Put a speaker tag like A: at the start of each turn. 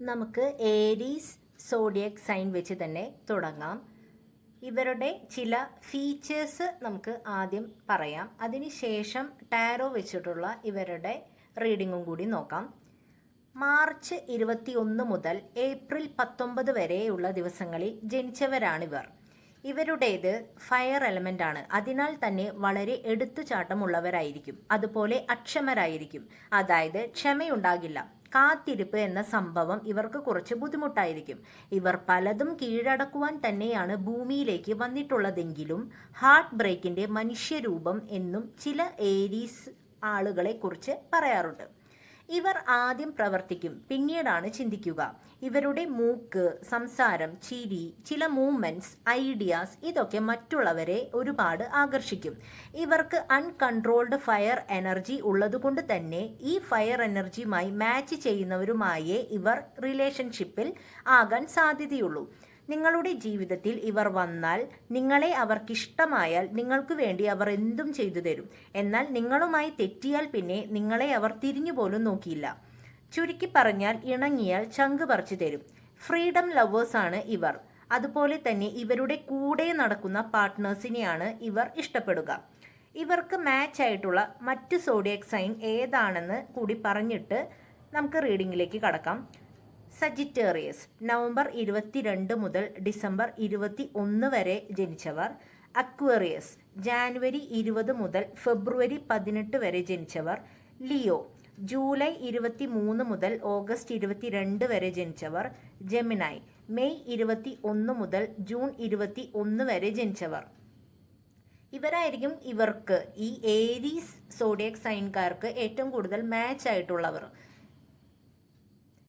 A: നമുക്ക് Aries Zodiac sign വെച്ച് തന്നെ തുടങ്ങാം. ഇവരുടെ ചില ഫീച്ചേഴ്സ് നമുക്ക് ആദ്യം പറയാം. അതിനുശേഷം ടാരോ വെച്ചിട്ടുള്ള ഇവരുടെ റീഡിങ്ങും കൂടി നോക്കാം. മാർച്ച് ഇരുപത്തി ഒന്ന് മുതൽ ഏപ്രിൽ പത്തൊമ്പത് വരെയുള്ള ദിവസങ്ങളിൽ ജനിച്ചവരാണിവർ. ഇവരുടേത് ഫയർ എലമെന്റ് ആണ്. അതിനാൽ തന്നെ വളരെ എടുത്തുചാട്ടമുള്ളവരായിരിക്കും. അതുപോലെ അക്ഷമരായിരിക്കും. അതായത് ക്ഷമയുണ്ടാകില്ല. കാത്തിരിപ്പ് എന്ന സംഭവം ഇവർക്ക് കുറച്ച് ബുദ്ധിമുട്ടായിരിക്കും. ഇവർ പലതും കീഴടക്കുവാൻ തന്നെയാണ് ഭൂമിയിലേക്ക് വന്നിട്ടുള്ളതെങ്കിലും ഹാർട്ട് ബ്രേക്കിന്റെ മനുഷ്യരൂപം എന്നും ചില ഏരീസ് ആളുകളെ കുറിച്ച് പറയാറുണ്ട്. ഇവർ ആദ്യം പ്രവർത്തിക്കും പിന്നീടാണ് ചിന്തിക്കുക. ഇവരുടെ മൂക്ക് സംസാരം ചിരി ചില മൂവ്മെന്റ്സ് ഐഡിയാസ് ഇതൊക്കെ മറ്റുള്ളവരെ ഒരുപാട് ആകർഷിക്കും. ഇവർക്ക് അൺകൺട്രോൾഡ് ഫയർ എനർജി ഉള്ളതുകൊണ്ട് തന്നെ ഈ ഫയർ എനർജിയുമായി മാച്ച് ചെയ്യുന്നവരുമായേ ഇവർ റിലേഷൻഷിപ്പിൽ ആകാൻ സാധ്യതയുള്ളൂ. നിങ്ങളുടെ ജീവിതത്തിൽ ഇവർ വന്നാൽ നിങ്ങളെ അവർക്കിഷ്ടമായാൽ നിങ്ങൾക്ക് വേണ്ടി അവർ എന്തും ചെയ്തു തരും. എന്നാൽ നിങ്ങളുമായി തെറ്റിയാൽ പിന്നെ നിങ്ങളെ അവർ തിരിഞ്ഞു പോലും നോക്കിയില്ല. ചുരുക്കി പറഞ്ഞാൽ ഇണങ്ങിയാൽ ചങ്ക് പറിച്ചു തരും. ഫ്രീഡം ലവേഴ്സാണ് ഇവർ. അതുപോലെ തന്നെ ഇവരുടെ കൂടെ നടക്കുന്ന പാർട്ട്നേഴ്സിനെയാണ് ഇവർ ഇഷ്ടപ്പെടുക. ഇവർക്ക് മാച്ച് ആയിട്ടുള്ള മറ്റ് സോഡിയക് സൈൻ ഏതാണെന്ന് കൂടി പറഞ്ഞിട്ട് നമുക്ക് റീഡിങ്ങിലേക്ക് കടക്കാം. സജിറ്റേറിയസ് നവംബർ ഇരുപത്തിരണ്ട് മുതൽ ഡിസംബർ ഇരുപത്തി ഒന്ന് വരെ ജനിച്ചവർ. അക്വേറിയസ് ജാനുവരി ഇരുപത് മുതൽ ഫെബ്രുവരി പതിനെട്ട് വരെ ജനിച്ചവർ. ലിയോ ജൂലൈ ഇരുപത്തി മൂന്ന് മുതൽ ഓഗസ്റ്റ് ഇരുപത്തിരണ്ട് വരെ ജനിച്ചവർ. ജെമിനായി മെയ് ഇരുപത്തി ഒന്ന് മുതൽ ജൂൺ ഇരുപത്തി ഒന്ന് വരെ ജനിച്ചവർ. ഇവരായിരിക്കും ഇവർക്ക് ഈ ഏരീസ് സോഡിയക് സൈൻകാർക്ക് ഏറ്റവും കൂടുതൽ മാച്ച് ആയിട്ടുള്ളവർ.